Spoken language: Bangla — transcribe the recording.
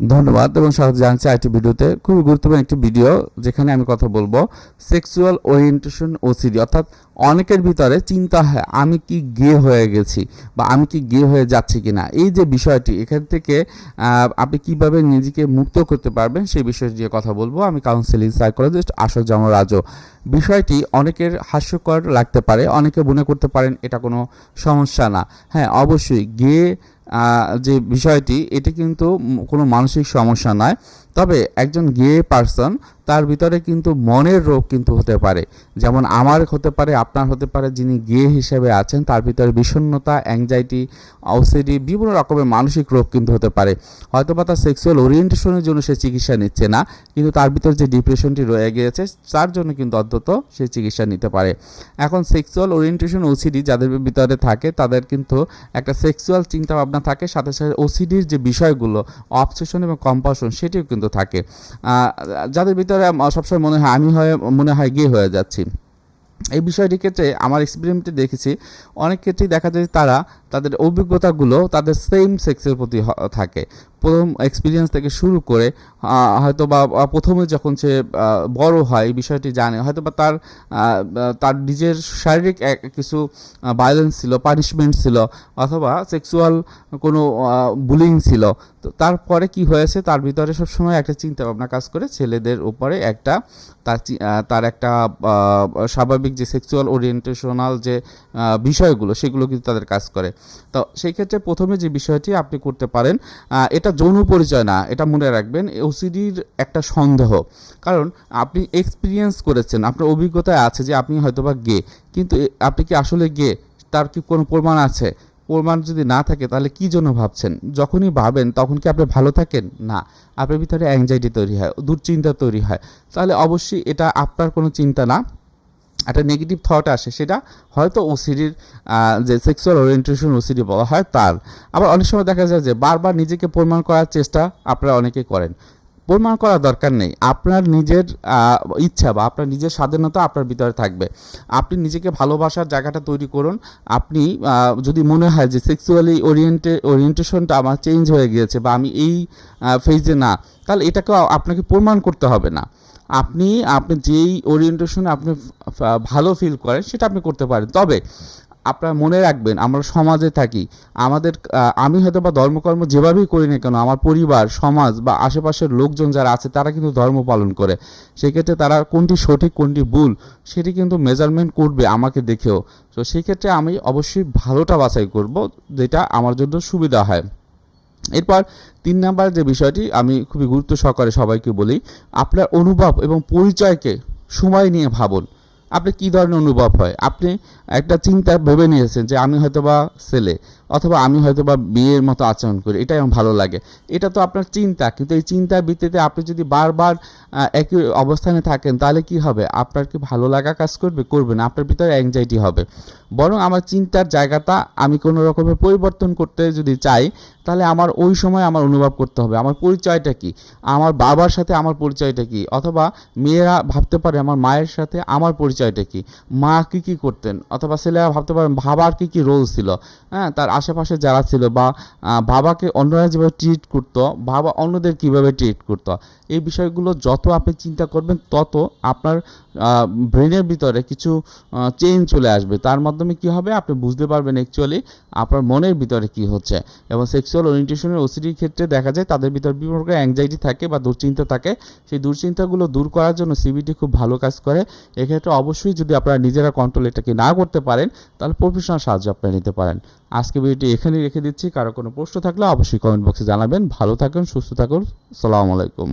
ধন্যবাদ এবং স্বাগত জানাচ্ছি আরেকটি ভিডিওতে। খুবই গুরুত্বপূর্ণ একটি ভিডিও যেখানে আমি কথা বলব সেক্সুয়াল ওরিয়েন্টেশন ওসিডি অর্থাৎ অনেকের ভিতরে চিন্তা হয়, আমি কি গে হয়ে গেছি বা আমি কি গে হয়ে যাচ্ছি কি না এই যে বিষয়টি, এখান থেকে আপনি কীভাবে নিজেকে মুক্ত করতে পারবেন সেই বিষয়ে নিয়ে কথা বলব। আমি কাউন্সিলিং সাইকোলজিস্ট আসর জামা রাজু। বিষয়টি অনেকের হাস্যকর লাগতে পারে, অনেকে মনে করতে পারেন এটা কোনো সমস্যা না। হ্যাঁ অবশ্যই গে যে বিষয়টি, এটি কিন্তু কোনো মানসিক সমস্যা নয়। তবে একজন গে পার্সন তার ভিতরে কিন্তু মনের রোগ কিন্তু হতে পারে। যেমন আমার হতে পারে, আপনার হতে পারে, যিনি গে হিসেবে আছেন, তার ভিতরে বিষণ্ণতা অ্যাংজাইটি অসিডি বিভিন্ন রকমের মানসিক রোগ কিন্তু হতে পারে। হয়তো বা তার সেক্সুয়াল ওরিয়েন্টেশনের জন্য সে চিকিৎসা নিচ্ছে না, কিন্তু তার ভিতরে যে ডিপ্রেশনটি রয়ে গিয়েছে, তার জন্য কিন্তু অন্তত সে চিকিৎসা নিতে পারে। এখন সেক্সুয়াল ওরিয়েন্টেশন ওসিডি যাদের ভিতরে থাকে, তাদের কিন্তু একটা সেক্সুয়াল চিন্তা ভাবনা থাকে, সাথে সাথে ওসিডির যে বিষয়গুলো অবসেশন এবং কম্পাশন সেটিও কিন্তু থাকে। যাদের ভিতরে আম- সবসময় মনে হয়, আমি হয়, মনে হয় গিয়ে হয়ে যাচ্ছি। এই বিষয়টির ক্ষেত্রে আমার এক্সপেরিমেন্টে দেখেছি। অনেক ক্ষেত্রেই দেখা যায় তারা তাদের অভিজ্ঞতাগুলো তাদের সেম সেক্সের প্রতি থাকে। প্রথম এক্সপিরিয়েন্স থেকে শুরু করে হয়তো বা প্রথমে যখন সে বড় হয়, বিষয়টি জানে হয়তো বা তার তার নিজের শারীরিক কিছু ভায়োলেন্স ছিল পানিশমেন্ট ছিল, অথবা সেক্সুয়াল কোনো বুলিং ছিল। তো তারপরে কি হয়েছে, তার ভিতরে সবসময় একটা চিন্তা ভাবনা কাজ করে, ছেলেদের উপরে একটা, তার তার একটা স্বাভাবিক যে সেক্সুয়াল ওরিয়েন্টেশনাল যে বিষয়গুলো, সেগুলো কিন্তু তাদের কাজ করে। তো সেই ক্ষেত্রে প্রথমে যে বিষয়টি আপনি করতে পারেন এটা যৌন পরিচয় না, এটা মনে রাখবেন ওসিডির একটা সন্দেহ। কারণ আপনি এক্সপিরিয়েন্স করেছেন, আপনার অভিজ্ঞতায় আছে যে আপনি হয়তোবা গে কিন্তু আপনি কি আসলে গে তার কি কোনো প্রমাণ আছে? প্রমাণ যদি না থাকে তাহলে কি জন্য ভাবছেন? যখনই ভাবেন তখন কি আপনি ভালো থাকেন? না, আপনার ভিতরে অ্যাংজাইটি তৈরি হয়, দুশ্চিন্তা তৈরি হয়। তাহলে অবশ্যই এটা আপনার কোনো চিন্তা না। একটা নেগেটিভ থট আসে, সেটা হয়তো ওসিডির যে সেক্সুয়াল ওরিয়েন্টেশন ওসিডি বলা হয় তার। আবার অনেক সময় দেখা যায় যে বারবার নিজেকে প্রমাণ করার চেষ্টা আপনারা অনেকে করেন। প্রমাণ করার দরকার নেই। আপনার নিজের ইচ্ছা বা আপনার নিজের স্বাধীনতা আপনার ভিতরে থাকবে। আপনি নিজেকে ভালোবাসার জায়গাটা তৈরি করুন। আপনি যদি মনে হয় যে সেক্সুয়ালি ওরিয়েন্টে ওরিয়েন্টেশনটা আমার চেঞ্জ হয়ে গিয়েছে বা আমি এই ফেজে না, তাহলে এটাকে আপনাকে প্রমাণ করতে হবে না। আপনি আপনি যেই ওরিয়েন্টেশনে আপনি ভালো ফিল করেন, সেটা আপনি করতে পারেন। তবে আপনার মনে রাখবেন, আমরা সমাজে থাকি। আমাদের আমি হয়তো বা ধর্মকর্ম যেভাবেই করি না কেন, আমার পরিবার, সমাজ বা আশেপাশের লোকজন যারা আছে, তারা কিন্তু ধর্ম পালন করে। সেক্ষেত্রে তারা কোনটি সঠিক, কোনটি ভুল, সেটি কিন্তু মেজারমেন্ট করবে আমাকে দেখেও। তো সেক্ষেত্রে আমি অবশ্যই ভালোটা বাছাই করব, যেটা আমার জন্য সুবিধা হয়। এরপর তিন নাম্বার যে বিষয়টি আমি খুবই গুরুত্ব সহকারে সবাইকে বলি, আপনার অনুভব এবং পরিচয়কে সময় নিয়ে ভাবুন। আপনি কী ধরনের অনুভব হয়? আপনি একটা চিন্তা ভেবে নিয়েছেন যে আমি হয়তো বা ছেলে। অথবা আমি হয়তো বা বিয়ের মতো আচরণ করি, এটাই আমার ভালো লাগে। এটা তো আপনার চিন্তা, কিন্তু এই চিন্তার ভিত্তিতে আপনি যদি বারবার একই অবস্থানে থাকেন, তাহলে কি হবে? আপনার কি ভালো লাগা কাজ করবে? করবে না, আপনার ভিতরে অ্যাংজাইটি হবে। বরং আমার চিন্তার জায়গাটা আমি কোনো রকমের পরিবর্তন করতে যদি চাই, তাহলে আমার ওই সময় আমার অনুভব করতে হবে। আমার পরিচয়টা কি? আমার বাবার সাথে আমার পরিচয়টা কি? অথবা মেয়েরা ভাবতে পারে আমার মায়ের সাথে আমার পরিচয়টা কি? মা কি কি করতেন? অথবা ছেলেরা ভাবতে পারেন বাবার কি কি রোল ছিল? হ্যাঁ তার আশেপাশে যারা ছিল বা বাবাকে অন্যরা যেভাবে ট্রিট করতো, বাবা অন্যদের কীভাবে ট্রিট করতো, এই বিষয়গুলো যত আপনি চিন্তা করবেন, তত আপনার ব্রেনের ভিতরে কিছু চেঞ্জ চলে আসবে। তার মাধ্যমে কি হবে? আপনি বুঝতে পারবেন অ্যাকচুয়ালি আপনার মনের ভিতরে কি হচ্ছে এবং সেক্সুয়াল ওরিয়েন্টেশনের ওসিডির ক্ষেত্রে দেখা যায় তাদের ভিতরে বিভিন্ন রকম অ্যাংজাইটি থাকে বা দুশ্চিন্তা থাকে। সেই দুশ্চিন্তাগুলো দূর করার জন্য সিবিটি খুব ভালো কাজ করে। এক্ষেত্রে অবশ্যই যদি আপনারা নিজেরা কন্ট্রোল এটাকে না করতে পারেন, তাহলে প্রফেশনাল সাহায্য আপনারা নিতে পারেন। আজকে ভিডিওটি এখানেই রেখে দিচ্ছি। কারও কোনো প্রশ্ন থাকলে অবশ্যই কমেন্ট বক্সে জানাবেন। ভালো থাকুন, সুস্থ থাকুন। সালাম আলাইকুম।